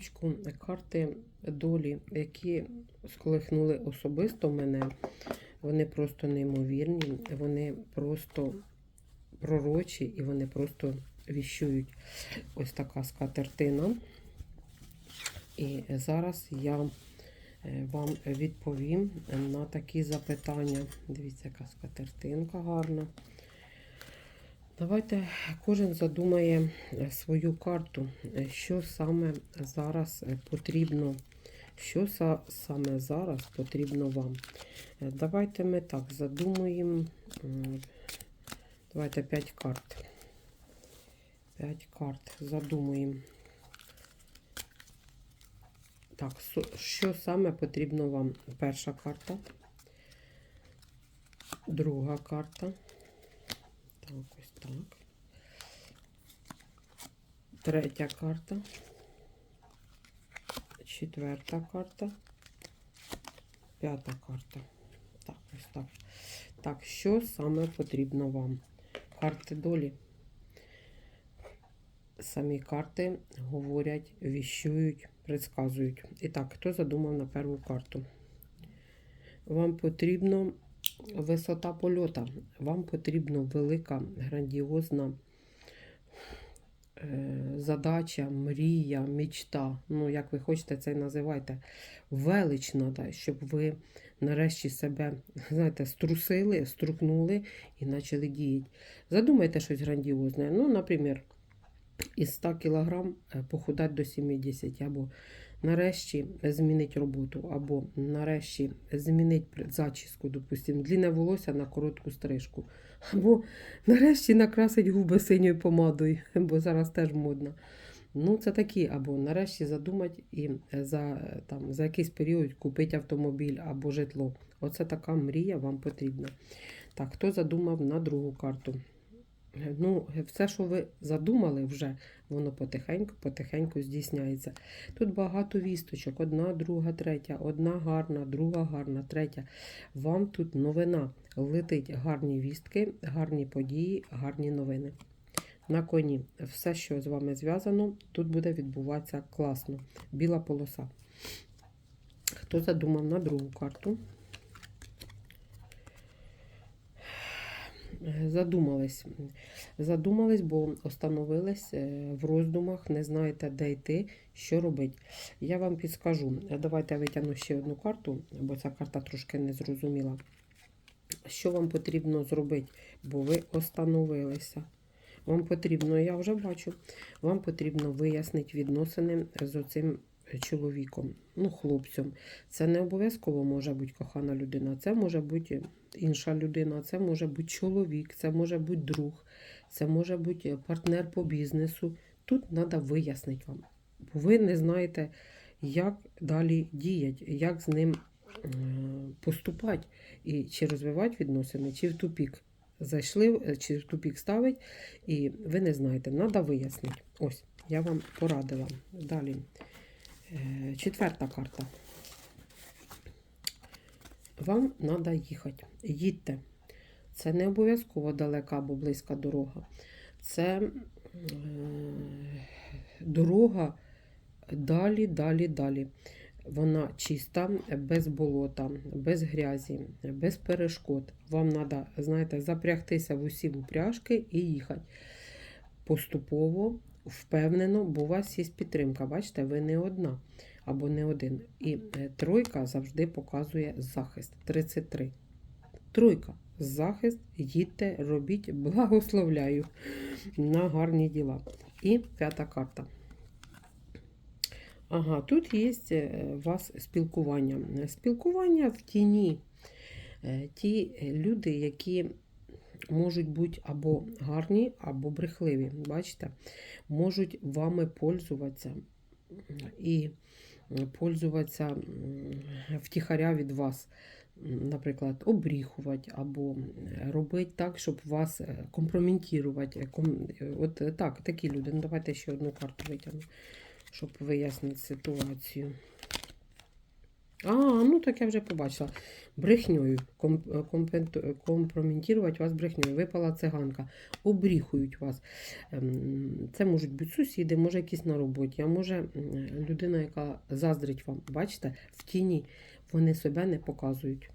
розпаковочку карти долі, які сколихнули особисто мене. Вони просто неймовірні, вони просто пророчі і вони просто віщують. Ось така скатертина. І зараз я е, вам відповім на такі запитання. Дивіться, яка скатертинка гарна. Давайте кожен задумає е, свою карту, е, що саме зараз е, потрібно, що са- саме зараз потрібно вам. Давайте ми так задумуємо. Давайте 5 карт. 5 карт задумуємо. Так, що саме потрібно вам? Перша карта, друга карта. Так, так. Третя карта. Четверта карта. П'ята карта. Так, ось так. Так, що саме потрібно вам? Карти долі. Самі карти говорять, віщують, предсказують. І так, хто задумав на першу карту? Вам потрібно висота польота. Вам потрібна велика, грандіозна е, задача, мрія, мічта. Ну, як ви хочете це називайте. Велич надо, щоб ви нарешті себе, знаєте, струсили, струкнули і почали діяти. Задумайте щось грандіозне. Ну, наприклад, із 100 кг похудати до 70 або нарешті змінити роботу, або нарешті змінити зачіску, допустимо, длінне волосся на коротку стрижку, або нарешті накрасить губи синьою помадою, бо зараз теж модно. Ну, це такі, або нарешті задумати і за, там, за якийсь період купити автомобіль або житло. Оце така мрія вам потрібна. Так, хто задумав на другу карту? Ну, все, що ви задумали вже, воно потихеньку, потихеньку здійсняється. Тут багато вісточок: одна, друга, третя, одна гарна, друга гарна, третя. Вам тут новина. Летить гарні вістки, гарні події, гарні новини. На коні все, що з вами зв'язано, тут буде відбуватися класно. Біла полоса. Хто задумав на другу карту? Задумались. Задумались, бо остановились е, в роздумах, не знаєте, де йти, що робити. Я вам підскажу. Давайте я витягну ще одну карту, бо ця карта трошки не зрозуміла. Що вам потрібно зробити? Бо ви остановилися. Вам потрібно, я вже бачу, вам потрібно вияснити відносини з оцим чоловіком, ну, хлопцем. Це не обов'язково може бути кохана людина, це може бути інша людина, це може бути чоловік, це може бути друг, це може бути партнер по бізнесу. Тут треба вияснити вам. Бо ви не знаєте, як далі діяти, як з ним е, поступати, і чи розвивати відносини, чи в тупік зайшли, е, чи в тупік ставить, і ви не знаєте, треба вияснити. Ось, я вам порадила. Далі. Е, Четверта карта. Вам треба їхати. Їдьте. Це не обов'язково далека або близька дорога. Це е, дорога далі, далі, далі. Вона чиста, без болота, без грязі, без перешкод. Вам треба, знаєте, запрягтися в усі упряжки і їхати. Поступово, впевнено, бо у вас є підтримка. Бачите, ви не одна або не один. І е, тройка завжди показує захист. 33. Тройка. Захист, їдьте, робіть, благословляю на гарні діла. І п'ята карта. Ага, тут є е, у вас спілкування. Спілкування в тіні. Е, Ті люди, які можуть бути або гарні, або брехливі. Бачите, можуть вами пользуватися і пользуватися втіхаря від вас. Наприклад, обріхувати або робити так, щоб вас е, компрометувати. Е, От е, так, такі люди. Ну, давайте ще одну карту витягну, щоб вияснити ситуацію. А, ну так я вже побачила. Брехньою. Ком, е, компроментувати вас брехньою. Випала циганка. Обріхують вас. Ем, Це можуть бути сусіди, може якісь на роботі, а може людина, яка заздрить вам. Бачите, в тіні вони себе не показують.